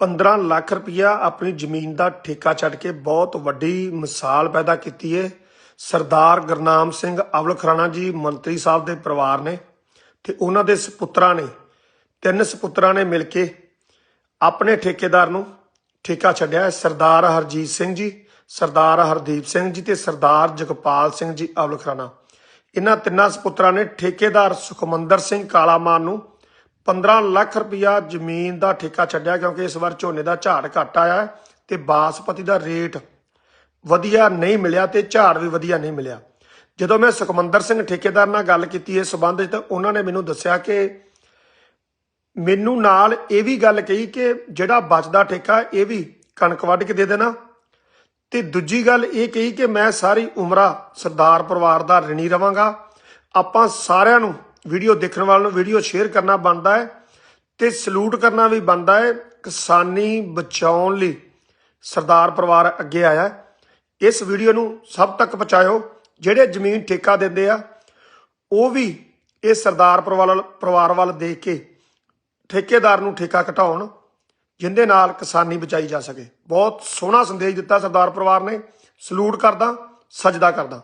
15 ਲੱਖ ਰੁਪਇਆ ਆਪਣੀ ਜ਼ਮੀਨ ਦਾ ਠੇਕਾ ਛੱਡ ਕੇ ਬਹੁਤ ਵੱਡੀ ਮਿਸਾਲ ਪੈਦਾ ਕੀਤੀ ਏ। ਸਰਦਾਰ ਗੁਰਨਾਮ ਸਿੰਘ ਅਵਲ ਖਰਾਣਾ ਜੀ ਮੰਤਰੀ ਸਾਹਿਬ ਦੇ ਪਰਿਵਾਰ ਨੇ ਤੇ ਉਹਨਾਂ ਦੇ ਸੁਪੁੱਤਰਾਂ ਨੇ, ਤਿੰਨ ਸੁਪੁੱਤਰਾਂ ਨੇ ਮਿਲ ਕੇ ਆਪਣੇ ਠੇਕੇਦਾਰ ਨੂੰ ਠੇਕਾ ਛੱਡਿਆ ਸਰਦਾਰ ਹਰਜੀਤ ਸਿੰਘ ਜੀ, ਸਰਦਾਰ ਹਰਦੀਪ ਸਿੰਘ ਜੀ ਤੇ ਸਰਦਾਰ ਜਗਪਾਲ ਸਿੰਘ ਜੀ ਅਵਲ ਖਰਾਣਾ। ਇਹਨਾਂ ਤਿੰਨਾਂ ਸੁਪੁੱਤਰਾਂ ਨੇ ਠੇਕੇਦਾਰ ਸੁਖਮੰਦਰ ਸਿੰਘ ਕਾਲਾਮਾਨ ਨੂੰ 15 ਲੱਖ ਰੁਪਇਆ ਜ਼ਮੀਨ ਦਾ ਠੇਕਾ ਛੱਡਿਆ ਕਿਉਂਕਿ ਇਸ ਵਾਰ ਝੋਨੇ ਦਾ ਝਾੜ ਘੱਟ ਆਇਆ ਹੈ ਤੇ ਬਾਸਪਤੀ ਦਾ ਰੇਟ ਵਧੀਆ ਨਹੀਂ ਮਿਲਿਆ ਤੇ ਝਾੜ ਵੀ ਵਧੀਆ ਨਹੀਂ ਮਿਲਿਆ। ਜਦੋਂ ਮੈਂ ਸੁਖਮੰਦਰ ਸਿੰਘ ਠੇਕੇਦਾਰ ਨਾਲ ਗੱਲ ਕੀਤੀ ਇਸ ਸੰਬੰਧ ਵਿੱਚ ਤਾਂ ਉਹਨਾਂ ਨੇ ਮੈਨੂੰ ਦੱਸਿਆ ਕਿ ਮੈਨੂੰ ਨਾਲ ਇਹ ਵੀ ਗੱਲ ਕਹੀ ਕਿ ਜਿਹੜਾ ਬਚਦਾ ਠੇਕਾ ਇਹ ਵੀ ਕਣਕ ਵੱਢ ਕੇ ਦੇ ਦੇਣਾ। ਤੇ ਦੂਜੀ ਗੱਲ ਇਹ ਕਹੀ ਕਿ ਮੈਂ ਸਾਰੀ ਉਮਰਾ ਸਰਦਾਰ ਪਰਿਵਾਰ ਦਾ ਰਣੀ ਰਵਾਂਗਾ। ਆਪਾਂ ਸਾਰਿਆਂ ਨੂੰ ਵੀਡੀਓ ਦੇਖਣ ਵਾਲਿਆਂ ਨੂੰ ਵੀਡੀਓ ਸ਼ੇਅਰ ਕਰਨਾ ਬਣਦਾ ਹੈ ਤੇ ਸਲੂਟ ਕਰਨਾ ਵੀ ਬਣਦਾ ਹੈ ਕਿਸਾਨੀ ਬਚਾਉਣ ਲਈ। ਸਰਦਾਰ ਪਰਿਵਾਰ ਅੱਗੇ ਆਇਆ ਇਸ ਵੀਡੀਓ ਨੂੰ ਸਭ ਤੱਕ ਪਹੁੰਚਾਇਓ। ਜਿਹੜੇ ਜ਼ਮੀਨ ਠੇਕਾ ਦਿੰਦੇ ਆ, ਉਹ ਵੀ ਇਹ ਸਰਦਾਰ ਪਰਿਵਾਰ ਪਰਿਵਾਰ ਵੱਲ ਦੇਖ ਕੇ ਠੇਕੇਦਾਰ ਨੂੰ ਠੇਕਾ ਘਟਾਉਣ ਜਿੰਦੇ ਨਾਲ ਕਿਸਾਨੀ ਬਚਾਈ ਜਾ ਸਕੇ। ਬਹੁਤ ਸੋਹਣਾ ਸੰਦੇਸ਼ ਦਿੱਤਾ ਸਰਦਾਰ ਪਰਿਵਾਰ ਨੇ। ਸਲੂਟ ਕਰਦਾ, ਸਜਦਾ ਕਰਦਾ।